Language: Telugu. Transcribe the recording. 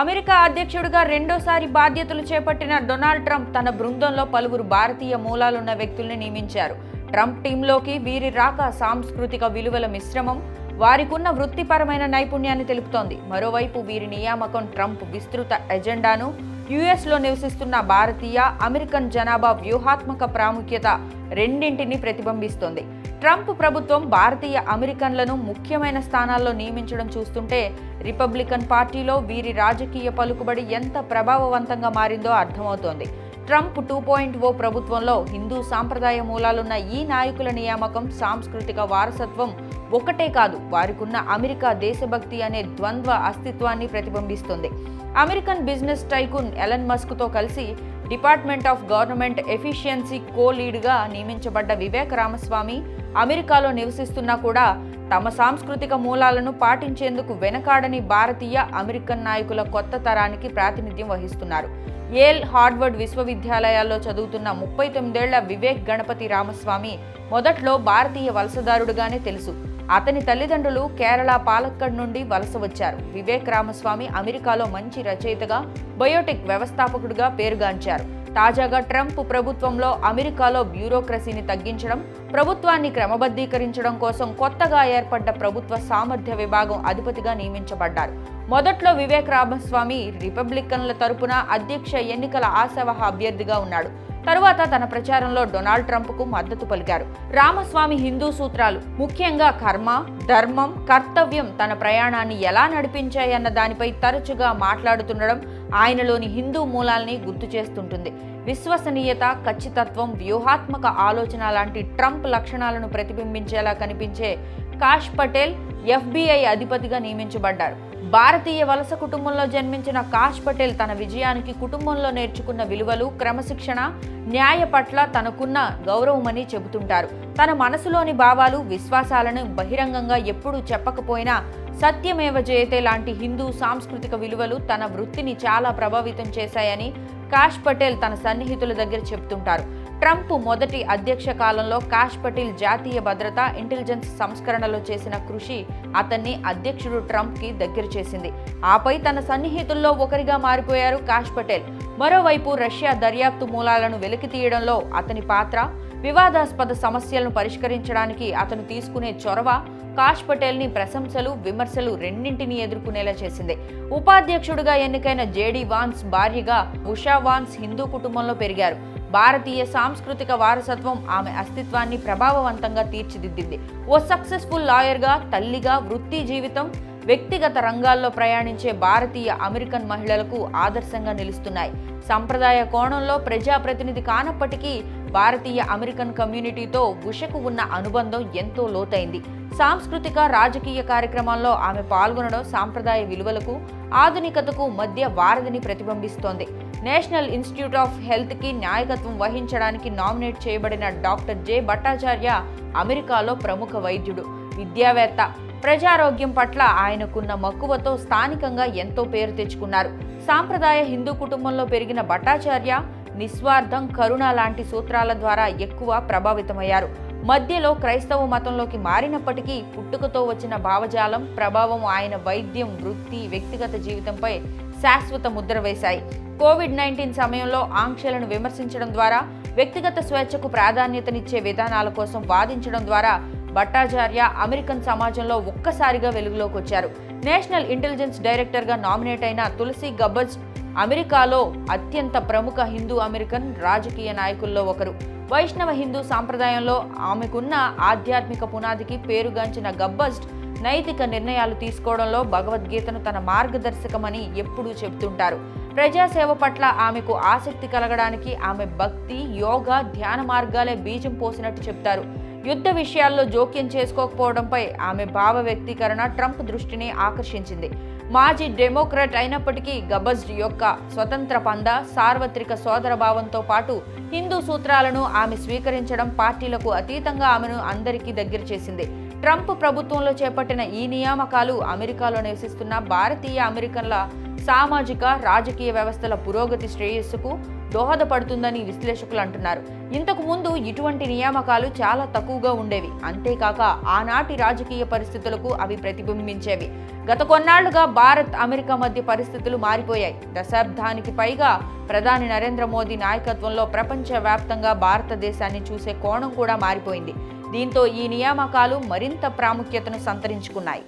అమెరికా అధ్యక్షుడిగా రెండోసారి బాధ్యతలు చేపట్టిన డొనాల్డ్ ట్రంప్ తన బృందంలో పలువురు భారతీయ మూలాలున్న వ్యక్తుల్ని నియమించారు. ట్రంప్ టీంలోకి వీరి రాక సాంస్కృతిక విలువల మిశ్రమం వారికున్న వృత్తిపరమైన నైపుణ్యాన్ని తెలుపుతోంది. మరోవైపు వీరి నియామకం ట్రంప్ విస్తృత ఎజెండాను యుఎస్లో నివసిస్తున్న భారతీయ అమెరికన్ జనాభా వ్యూహాత్మక ప్రాముఖ్యత రెండింటిని ప్రతిబింబిస్తోంది. ట్రంప్ ప్రభుత్వం భారతీయ అమెరికన్లను ముఖ్యమైన స్థానాల్లో నియమించడం చూస్తుంటే రిపబ్లికన్ పార్టీలో వీరి రాజకీయ పలుకుబడి ఎంత ప్రభావవంతంగా మారిందో అర్థమవుతోంది. ట్రంప్ టూ పాయింట్ ఓ ప్రభుత్వంలో హిందూ సాంప్రదాయ మూలాలున్న ఈ నాయకుల నియామకం సాంస్కృతిక వారసత్వం ఒకటే కాదు వారికున్న అమెరికా దేశభక్తి అనే ద్వంద్వ అస్తిత్వాన్ని ప్రతిబింబిస్తుంది. అమెరికన్ బిజినెస్ టైకున్ ఎలన్ మస్క్తో కలిసి department of government efficiency co లీడ్గా నియమించబడ్డ వివేక్ రామస్వామి అమెరికాలో నివసిస్తున్నా కూడా తమ సాంస్కృతిక మూలాలను పాటించేందుకు వెనకాడని భారతీయ అమెరికన్ నాయకుల కొత్త తరానికి ప్రాతినిధ్యం వహిస్తున్నారు. ఏల్ హార్వర్డ్ విశ్వవిద్యాలయాల్లో చదువుతున్న ముప్పై తొమ్మిదేళ్ళ వివేక్ గణపతి రామస్వామి మొదట్లో భారతీయ వలసదారుడుగానే తెలుసు. అతని తల్లిదండ్రులు కేరళ పాలక్కడ్ నుండి వలస వచ్చారు. వివేక్ రామస్వామి అమెరికాలో మంచి రచయితగా బయోటెక్ వ్యవస్థాపకుడిగా పేరుగాంచారు. తాజాగా ట్రంప్ ప్రభుత్వంలో అమెరికాలో బ్యూరోక్రసీని తగ్గించడం ప్రభుత్వాన్ని క్రమబద్ధీకరించడం కోసం కొత్తగా ఏర్పడ్డ ప్రభుత్వ సామర్థ్య విభాగం అధిపతిగా నియమించబడ్డారు. మొదట్లో వివేక్ రామస్వామి రిపబ్లికన్ల తరపున అధ్యక్ష ఎన్నికల ఆశావహ అభ్యర్థిగా ఉన్నాడు. తరువాత తన ప్రచారంలో డొనాల్డ్ ట్రంప్కు మద్దతు పలికారు. రామస్వామి హిందూ సూత్రాలు ముఖ్యంగా కర్మ ధర్మం కర్తవ్యం తన ప్రయాణాన్ని ఎలా నడిపించాయన్న దానిపై తరచుగా మాట్లాడుతుండడం ఆయనలోని హిందూ మూలాల్ని గుర్తు చేస్తుంటుంది. విశ్వసనీయత ఖచ్చితత్వం వ్యూహాత్మక ఆలోచన లాంటి ట్రంప్ లక్షణాలను ప్రతిబింబించేలా కనిపించే కాష్ పటేల్ ఎఫ్బిఐ అధిపతిగా నియమించబడ్డారు. భారతీయ వలస కుటుంబంలో జన్మించిన కాష్ పటేల్ తన విజయానికి కుటుంబంలో నేర్చుకున్న విలువలు క్రమశిక్షణ న్యాయ పట్ల తనకున్న గౌరవమని చెబుతుంటారు. తన మనసులోని భావాలు విశ్వాసాలను బహిరంగంగా ఎప్పుడూ చెప్పకపోయినా సత్యమేవ జయతే లాంటి హిందూ సాంస్కృతిక విలువలు తన వృత్తిని చాలా ప్రభావితం చేశాయని కాష్ పటేల్ తన సన్నిహితుల దగ్గర చెబుతుంటారు. ట్రంప్ మొదటి అధ్యక్ష కాలంలో కాష్ పటేల్ జాతీయ భద్రత ఇంటెలిజెన్స్ సంస్కరణలో చేసిన కృషి అతన్ని అధ్యక్షుడు ట్రంప్కి దగ్గర చేసింది. ఆపై తన సన్నిహితుల్లో ఒకరిగా మారిపోయారు కాష్ పటేల్. మరోవైపు రష్యా దర్యాప్తు మూలాలను వెలికి తీయడంలో అతని పాత్ర వివాదాస్పద సమస్యలను పరిష్కరించడానికి అతను తీసుకునే చొరవ కాష్ పటేల్ని ప్రశంసలు విమర్శలు రెండింటిని ఎదుర్కొనేలా చేసింది. ఉపాధ్యక్షుడిగా ఎన్నికైన జేడీ వాన్స్ భార్యగా ఉషా వాన్స్ హిందూ కుటుంబంలో పెరిగారు. భారతీయ సాంస్కృతిక వారసత్వం ఆమె అస్తిత్వాన్ని ప్రభావవంతంగా తీర్చిదిద్దింది. ఓ సక్సెస్ఫుల్ లాయర్గా తల్లిగా వృత్తి జీవితం వ్యక్తిగత రంగాల్లో ప్రయాణించే భారతీయ అమెరికన్ మహిళలకు ఆదర్శంగా నిలుస్తున్నాయి. సంప్రదాయ కోణంలో ప్రజాప్రతినిధి కానప్పటికీ భారతీయ అమెరికన్ కమ్యూనిటీతో ఉషకు ఉన్న అనుబంధం ఎంతో లోతైంది. సాంస్కృతిక రాజకీయ కార్యక్రమాల్లో ఆమె పాల్గొనడం సాంప్రదాయ విలువలకు ఆధునికతకు మధ్య వారధిని ప్రతిబింబిస్తోంది. నేషనల్ ఇన్స్టిట్యూట్ ఆఫ్ హెల్త్కి నాయకత్వం వహించడానికి నామినేట్ చేయబడిన డాక్టర్ జె. భట్టాచార్య అమెరికాలో ప్రముఖ వైద్యుడు. విద్యావేత్త. ప్రజారోగ్యం పట్ల ఆయనకున్న మక్కువతో స్థానికంగా ఎంతో పేరు తెచ్చుకున్నారు. సాంప్రదాయ హిందూ కుటుంబంలో పెరిగిన భట్టాచార్య నిస్వార్థం కరుణ లాంటి సూత్రాల ద్వారా ఎక్కువ ప్రభావితమయ్యారు. మధ్యలో క్రైస్తవ మతంలోకి మారినప్పటికీ పుట్టుకతో వచ్చిన భావజాలం ప్రభావం ఆయన వైద్యం వృత్తి వ్యక్తిగత జీవితంపై శాశ్వత ముద్ర వేశాయి. కోవిడ్ నైన్టీన్ సమయంలో ఆంక్షలను విమర్శించడం ద్వారా వ్యక్తిగత స్వేచ్ఛకు ప్రాధాన్యతనిచ్చే విధానాల కోసం వాదించడం ద్వారా భట్టాచార్య అమెరికన్ సమాజంలో ఒక్కసారిగా వెలుగులోకి వచ్చారు నేషనల్ ఇంటెలిజెన్స్ డైరెక్టర్గా నామినేట్ అయిన తులసి గబ్బజ్ అమెరికాలో అత్యంత ప్రముఖ హిందూ అమెరికన్ రాజకీయ నాయకుల్లో ఒకరు. వైష్ణవ హిందూ సాంప్రదాయంలో ఆమెకున్న ఆధ్యాత్మిక పునాదికి పేరుగాంచిన గబ్బస్ట్ నైతిక నిర్ణయాలు తీసుకోవడంలో భగవద్గీతను తన మార్గదర్శకమని ఎప్పుడూ చెబుతుంటారు. ప్రజాసేవ పట్ల ఆమెకు ఆసక్తి కలగడానికి ఆమె భక్తి యోగా ధ్యాన మార్గాలే బీజం పోసినట్టు చెప్తారు. యుద్ధ విషయాల్లో జోక్యం చేసుకోకపోవడంపై ఆమె భావ వ్యక్తీకరణ ట్రంప్ దృష్టిని ఆకర్షించింది. మాజీ డెమోక్రాట్ అయినప్పటికీ గబజ్ యొక్క స్వతంత్ర పంద సార్వత్రిక సోదరభావంతో పాటు హిందూ సూత్రాలను ఆమె స్వీకరించడం పార్టీలకు అతీతంగా ఆమెను అందరికీ దగ్గర చేసింది. ట్రంప్ ప్రభుత్వంలో చేపట్టిన ఈ నియామకాలు అమెరికాలో నివసిస్తున్న భారతీయ అమెరికన్ల సామాజిక రాజకీయ వ్యవస్థల పురోగతి శ్రేయస్సుకు దోహదపడుతుందని విశ్లేషకులు అంటున్నారు. ఇంతకు ముందు ఇటువంటి నియామకాలు చాలా తక్కువగా ఉండేవి. అంతేకాక ఆనాటి రాజకీయ పరిస్థితులకు అవి ప్రతిబింబించేవి. గత కొన్నాళ్ళుగా భారత్ అమెరికా మధ్య పరిస్థితులు మారిపోయాయి. దశాబ్దానికి పైగా ప్రధాని నరేంద్ర మోదీ నాయకత్వంలో ప్రపంచవ్యాప్తంగా భారతదేశాన్ని చూసే కోణం కూడా మారిపోయింది. దీంతో ఈ నియామకాలు మరింత ప్రాముఖ్యతను సంతరించుకున్నాయి.